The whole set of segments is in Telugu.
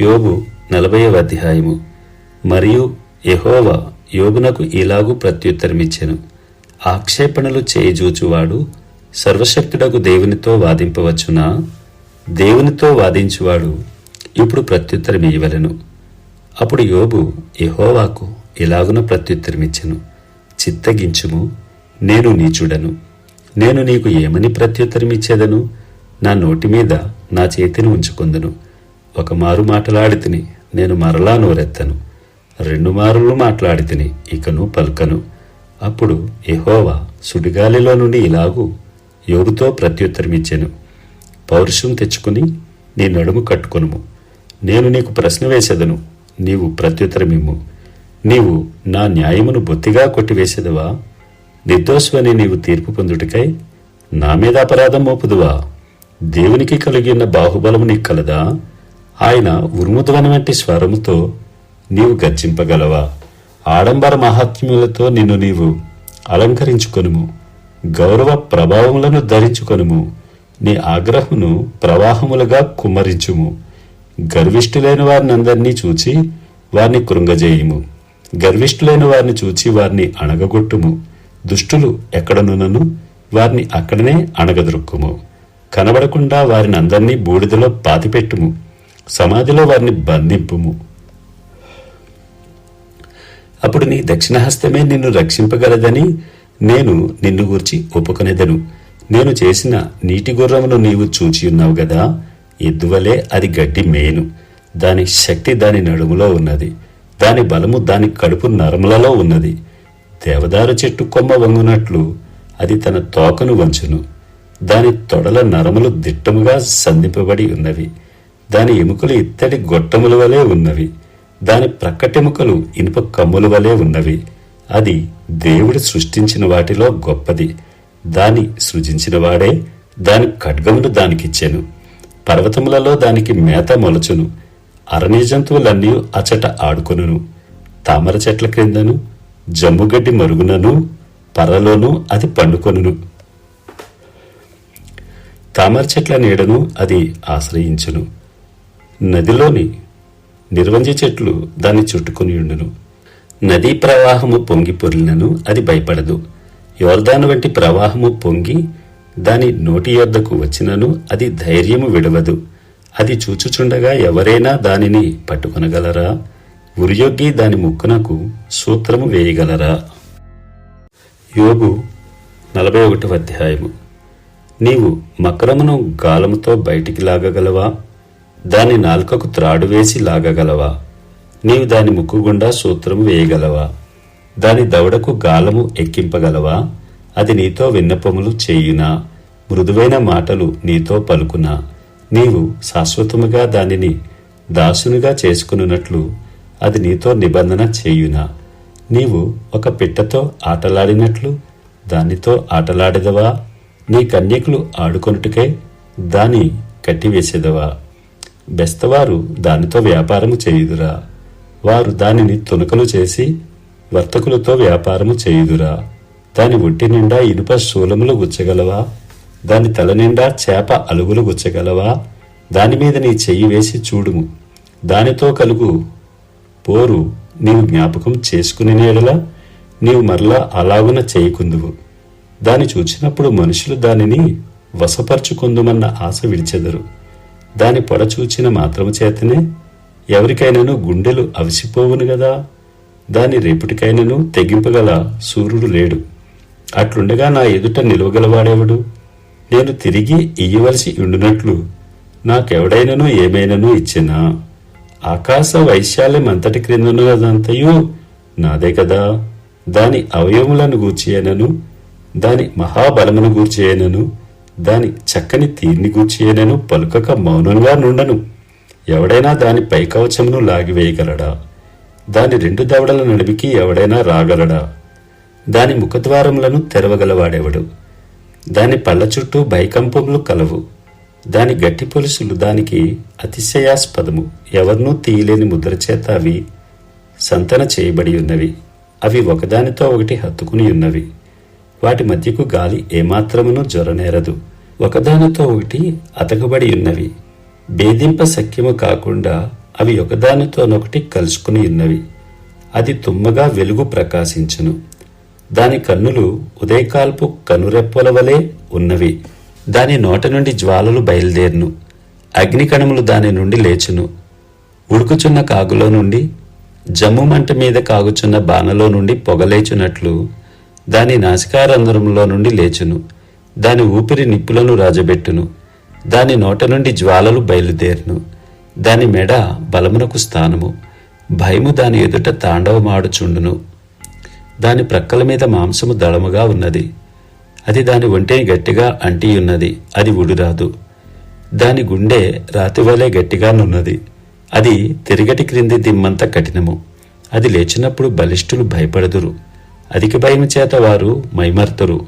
యోబు నలభైవ అధ్యాయము. మరియు యహోవా యోగునకు ఇలాగూ ప్రత్యుత్తరమిచ్చెను. ఆక్షేపణలు చేయిజూచువాడు సర్వశక్తుడకు దేవునితో వాదింపవచ్చునా? దేవునితో వాదించువాడు ఇప్పుడు ప్రత్యుత్తరం ఇవ్వలను అప్పుడు యోబు యహోవాకు ఇలాగున ప్రత్యుత్తరమిచ్చెను. చిత్తగించుము నేను నీచుడను. నేను నీకు ఏమని ప్రత్యుత్తరమిచ్చేదను? నా నోటి మీద నా చేతిని ఉంచుకుందును. ఒక మారు మాట్లాడితిని నేను మరలా నోరెత్తను. రెండు మారులు మాట్లాడితిని ఇకను పల్కను. అప్పుడు ఎహోవా సుడిగాలిలో నుండి ఇలాగూ యోగుతో ప్రత్యుత్తరమిచ్చాను. పౌరుషం తెచ్చుకుని నీ నడుము కట్టుకొనుము. నేను నీకు ప్రశ్న వేసేదను. నీవు ప్రత్యుత్తరమిమ్ము. నీవు నా న్యాయమును బొత్తిగా కొట్టివేసేదవా? నిర్దోషమని నీవు తీర్పు పొందుటకై నా మీద అపరాధం మోపుదువా? దేవునికి కలిగిన బాహుబలము నీకు కలదా? ఆయన ఉరుముధ్వని వంటి స్వరముతో నీవు గర్జింపగలవా? ఆడంబర మహాత్మ్యులతో నిన్ను నీవు అలంకరించుకొనుము. గౌరవ ప్రభావములను ధరించుకొనుము. నీ ఆగ్రహమును ప్రవాహములుగా కుమ్మరించుము. గర్విష్ఠులైన వారిని అందరినీ చూచి వారిని కృంగజేయుము. గర్విష్ఠులైన వారిని చూచి వారిని అణగగొట్టుము. దుష్టులు ఎక్కడనున్నను వారిని అక్కడనే అణగదొరుక్కుము. కనబడకుండా వారిని అందరినీ బూడిదలో పాతిపెట్టుము. సమాధిలో వారిని బంధింపుము. అప్పుడు నీ దక్షిణహస్తమే నిన్ను రక్షింపగలదని నేను నిన్ను గూర్చి ఒప్పుకొనేదను. నేను చేసిన నీటి గుర్రమును నీవు చూచి ఉన్నావు గదా ఎద్దువలే అది గడ్డి మేను దాని శక్తి దాని నడుములో ఉన్నది. దాని బలము దాని కడుపు నరములలో ఉన్నది. దేవదారు చెట్టు కొమ్మ వంగునట్లు అది తన తోకను వంచును. దాని తొడల నరములు దిట్టముగా సంధింపబడి ఉన్నవి. దాని ఎముకలు ఇత్తడి గొట్టముల వలె ఉన్నవి. దాని ప్రక్కటెముకలు ఇనుప కమ్ముల వలె ఉన్నవి. అది దేవుడు సృష్టించిన వాటిలో గొప్పది. దాని సృజించిన వాడే దాని ఖడ్గమును దానికిచ్చెను. పర్వతములలో దానికి మేత మొలచును. అరణ్య జంతువులన్నీ అచట ఆడుకొనును. తామర చెట్ల క్రిందను జమ్ముగడ్డి మరుగునను పర్రలోనూ అది పండుకొనును. తామర చెట్ల నీడను అది ఆశ్రయించును. నదిలోని నిర్వంజి చెట్లు దాన్ని చుట్టుకొని ఉండును. నదీ ప్రవాహము పొంగి పొరిలినను అది భయపడదు. యోర్దాను వంటి ప్రవాహము పొంగి దాని నోటి యొద్దకు వచ్చినను అది ధైర్యము విడవదు. అది చూచుచుండగా ఎవరైనా దానిని పట్టుకొనగలరా? ఉరియొగ్గి దాని ముక్కునకు సూత్రము వేయగలరా? యోగు నలభై ఒకటవ అధ్యాయము. నీవు మకరమును గాలముతో బయటికి లాగగలవా? దాని నాలుకకు త్రాడు వేసి లాగగలవా? నీవు దాని ముక్కు గుండా సూత్రము వేయగలవా? దాని దవడకు గాలము ఎక్కింపగలవా? అది నీతో విన్నపములు చేయునా? మృదువైన మాటలు నీతో పలుకునా? నీవు శాశ్వతముగా దానిని దాసునిగా చేసుకున్నట్లు అది నీతో నిబంధన చేయునా? నీవు ఒక పిట్టతో ఆటలాడినట్లు దానితో ఆటలాడెదవా? నీ కన్యకులు ఆడుకొనుటకై దాని కట్టివేసేదవా? బెస్తవారు దానితో వ్యాపారము చేయుదురా. వారు దానిని తునకలు చేసి వర్తకులతో వ్యాపారము చేయుదురా. దాని ఒంటి నిండా ఇనుప శూలములు గుచ్చగలవా? దాని తల నిండా చేప అలుగులు గుచ్చగలవా? దాని మీద నీ చెయ్యి వేసి చూడుము. దానితో కలుగు. పోరు నీవు జ్ఞాపకం చేసుకుని నేడలా నీవు మరలా అలాగున చేయకుందువు. దాని చూచినప్పుడు మనుషులు దానిని వశపరుచుకుందుమన్న ఆశ విడిచెదరు. దాని పొడచూచిన మాత్రము చేతనే ఎవరికైనాను గుండెలు అవిసిపోవును గదా? దాని రేపుటికైనను తెగింపగల సూర్యుడు లేడు. అట్లుండగా నా ఎదుట నిలవగలవాడెవడు? నేను తిరిగి ఇయ్యవలసి ఉండునట్లు నాకెవడైనను ఏమైనను ఇచ్చినా? ఆకాశ వైశాల్యం అంతటి క్రిందన్నదంతయు నాదే కదా? దాని అవయవులను గూర్చి అయినను దాని మహాబలమును గూర్చియనను దాని చక్కని తీర్ని గూర్చియనను పలుకక మౌనంగా నుండను. ఎవడైనా దాని పైకవచమును లాగివేయగలడా? దాని రెండు దవడల నడిమికి ఎవడైనా రాగలడా? దాని ముఖద్వారములను తెరవగలవాడెవడు? దాని పళ్ళ చుట్టూ భయకంపములు కలవు. దాని గట్టి పొలుసులు దానికి అతిశయాస్పదము. ఎవరినూ తీయలేని ముద్ర చేత అవి సంతన చేయబడి ఉన్నవి. అవి ఒకదానితో ఒకటి హత్తుకుని ఉన్నవి. వాటి మధ్యకు గాలి ఏమాత్రమును జ్వరనేరదు. ఒకదానితో ఒకటి అతకబడి ఉన్నవి. భేదింప శక్యము కాకుండా అవి ఒకదానితోనొకటి కలుసుకుని ఉన్నవి. అది తుమ్మగా వెలుగు ప్రకాశించును. దాని కన్నులు ఉదయకాల్పు కనురెప్పల వలె ఉన్నవి. దాని నోట నుండి జ్వాలలు బయలుదేరును. అగ్నికణములు దాని నుండి లేచును. ఉడుకుచున్న కాగులో నుండి జమ్ము మంట మీద కాగుచున్న బాణలో నుండి పొగలేచునట్లు దాని నాసికారంధ్రంలో నుండి లేచును. దాని ఊపిరి నిప్పులను రాజబెట్టును. దాని నోట నుండి జ్వాలలు బయలుదేరును. దాని మెడ బలమునకు స్థానము. భయము దాని ఎదుట తాండవమాడుచుండును. దాని ప్రక్కల మీద మాంసము దళముగా ఉన్నది. అది దాని ఒంటిని గట్టిగా అంటియున్నది. అది ఉడిరాదు దాని గుండె రాతివలే గట్టిగానున్నది అది తిరిగటి క్రింది దిమ్మంత కఠినము. అది లేచినప్పుడు బలిష్ఠులు భయపడదురు. అధిక భయము చేత వారు మైమర్తరు.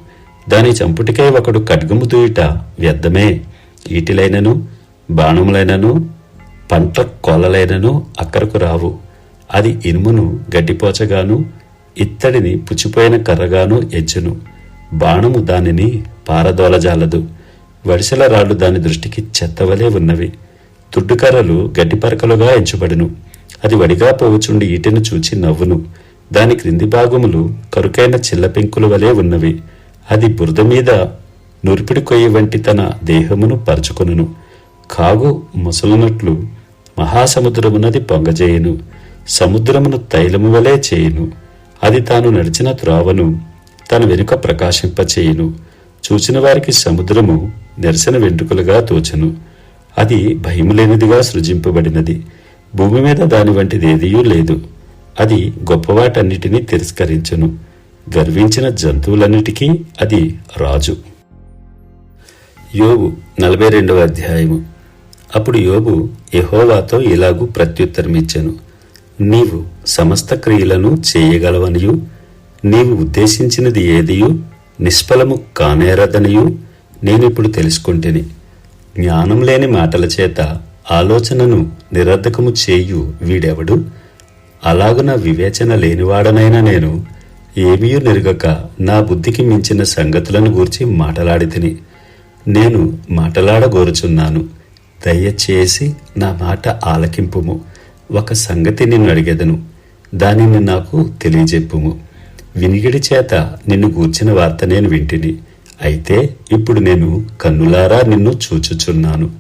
దాని చంపుటికై ఒకడు ఖడ్గము దూయుట వ్యర్థమే. ఈటిలైనను బాణములైనను పంట కొలలైనను అక్కరకు రావు. అది ఇనుమును గడ్డిపోచగాను ఇత్తడిని పుచ్చిపోయిన కర్రగాను ఎచ్చును. బాణము దానిని పారదోలజాలదు వడిసెల రాళ్ళు దాని దృష్టికి చెత్తవలే ఉన్నవి. తుడ్డుకర్రలు గడ్డిపరకలుగా ఎంచబడును. అది వడిగా పోవుచుండి ఈటెను చూచి నవ్వును. దాని క్రింది భాగములు కరుకైన చిల్లపెంకుల వలె ఉన్నవి. అది బురద మీద నురిపిడి కొయ్యి వంటి తన దేహమును పరుచుకొనును. కాగు ముసలునట్లు మహాసముద్రమునది పొంగజేయును. సముద్రమును తైలము వలె చేయును. అది తాను నడిచిన త్రోవను తన వెనుక ప్రకాశింపచేయును. చూచిన వారికి సముద్రము నిరసన వెంట్రుకలుగా తోచను. అది భయం లేనిదిగా సృజింపబడినది. భూమి మీద దాని వంటిది ఏదీ లేదు. అది గొప్పవాటన్నిటినీ తిరస్కరించును. గర్వించిన జంతువులన్నిటికీ అది రాజు. యోబు నలభై రెండవ అధ్యాయము. అప్పుడు యోబు యెహోవాతో ఇలాగూ ప్రత్యుత్తరమిచ్చాను. నీవు సమస్త క్రియలను చేయగలవనియు నీవు ఉద్దేశించినది ఏదియు నిష్ఫలము కానేరదనియు నేనిప్పుడు తెలుసుకుంటేని. జ్ఞానం లేని మాటల చేత ఆలోచనను నిరర్ధకము చేయు వీడెవడు? అలాగున వివేచన లేనివాడనైనా నేను ఏమీయూ నెరుగక నా బుద్ధికి మించిన సంగతులను గూర్చి మాటలాడితిని. నేను మాటలాడగోరుచున్నాను. దయచేసి నా మాట ఆలకింపుము. ఒక సంగతి నిన్ను అడిగెదను. దానిని నాకు తెలియజెప్పుము. వినిగిడి చేత నిన్ను గూర్చిన వార్త నేను వింటిని. అయితే ఇప్పుడు నేను కన్నులారా నిన్ను చూచుచున్నాను.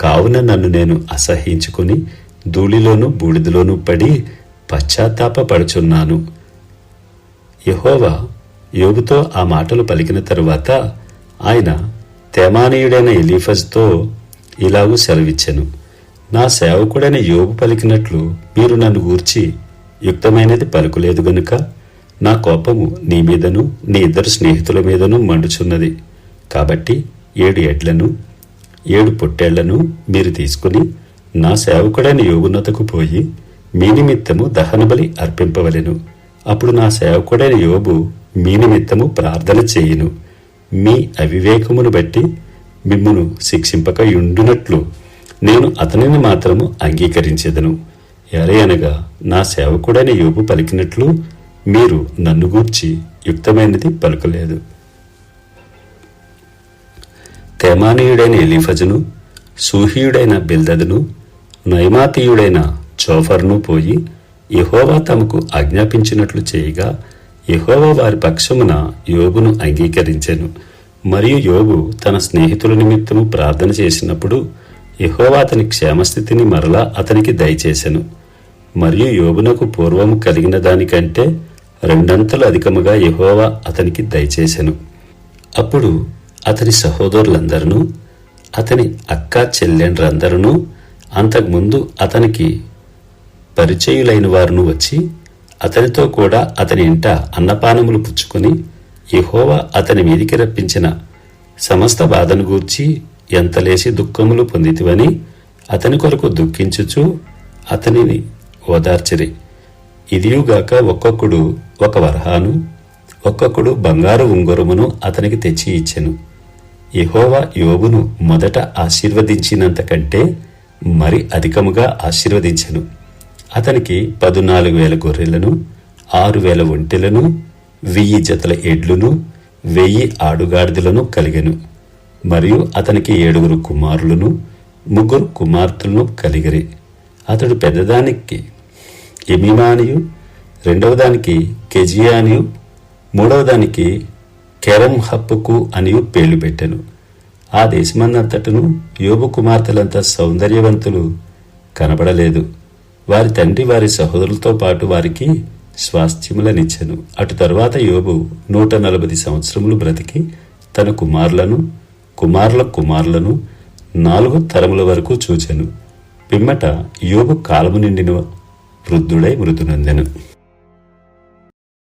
కావున నన్ను నేను అసహించుకుని ధూళిలోను బూడిదలోనూ పడి పశ్చాత్తాపడుచున్నాను యహోవా యోగుతో ఆ మాటలు పలికిన తరువాత ఆయన తేమానీయుడైన ఎలీఫజ్తో ఇలాగూ సెలవిచ్చెను. నా సేవకుడైన యోగు పలికినట్లు మీరు నన్ను గూర్చి యుక్తమైనది పలుకులేదు గనుక నా కోపము నీ మీదను నీ ఇద్దరు స్నేహితుల మీదను మండుచున్నది. కాబట్టి ఏడు ఎడ్లను ఏడు పొట్టేళ్ళను మీరు తీసుకుని నా సేవకుడైన యోగునతకు పోయి మీ నిమిత్తము దహనబలి అర్పింపవలెను. అప్పుడు నా సేవకుడైన యోబు మీ నిమిత్తము ప్రార్థన చేయును. మీ అవివేకమును బట్టి మిమ్మును శిక్షింపక ఉండునట్లు నేను అతనిని మాత్రము అంగీకరించెదను. ఎరే అనగా నా సేవకుడైన యోబు పలికినట్లు మీరు నన్ను గూర్చి యుక్తమైనది పలుకలేదు. తేమానీయుడైన ఎలిఫజను సూహీయుడైన బిల్దదును నైమాతీయుడైన చోఫర్ను పోయి యహోవా తమకు ఆజ్ఞాపించినట్లు చేయగా యహోవా వారి పక్షమున యోగును అంగీకరించెను. మరియు యోగు తన స్నేహితుల నిమిత్తము ప్రార్థన చేసినప్పుడు యహోవా అతని క్షేమస్థితిని మరలా అతనికి దయచేశను మరియు యోగునకు పూర్వము కలిగిన దానికంటే రెండంతలు అధికముగా యహోవా అతనికి దయచేశను అప్పుడు అతని సహోదరులందరూ అతని అక్క చెల్లెండ్రందరూ అంతకుముందు అతనికి పరిచయులైన వారును వచ్చి అతనితో కూడా అతని ఇంట అన్నపానములు పుచ్చుకొని యహోవా అతని మీదికి రప్పించిన సమస్త బాధను గూర్చి ఎంతలేసి దుఃఖములు పొందితివని అతని కొరకు దుఃఖించుచు అతనిని ఓదార్చిరి. ఇదియుగాక ఒక్కొక్కడు ఒక వరహాను ఒక్కొక్కడు బంగారు ఉంగరమును అతనికి తెచ్చి ఇచ్చెను. ఇహోవా యోగును మొదట ఆశీర్వదించినంత కంటే మరి అధికముగా ఆశీర్వదించెను. అతనికి పదునాలుగు వేల గొర్రెలను ఆరు వేల ఒంటెలను వెయ్యి జతల ఎడ్లును వెయ్యి ఆడుగాడిదలను కలిగెను. మరియు అతనికి ఏడుగురు కుమారులను ముగ్గురు కుమార్తెలను కలిగిరి. అతడు పెద్దదానికి ఎమిమా అనియు రెండవ దానికి కెజియా మూడవ దానికి కెరం హప్పుకు అనియు పేర్లు పెట్టాను. ఆ దేశమన్నంతటను యోబు కుమార్తెలంతా సౌందర్యవంతులు కనబడలేదు. వారి తండ్రి వారి సహోదరులతో పాటు వారికి స్వాస్థ్యములనిచ్చెను. అటు తరువాత యోబు నూట నలభై సంవత్సరములు బ్రతికి తన కుమారులను కుమారుల కుమారులను నాలుగు తరముల వరకు చూచెను. పిమ్మట యోబు కాలము నిండిన వృద్ధుడై మృతునందెను.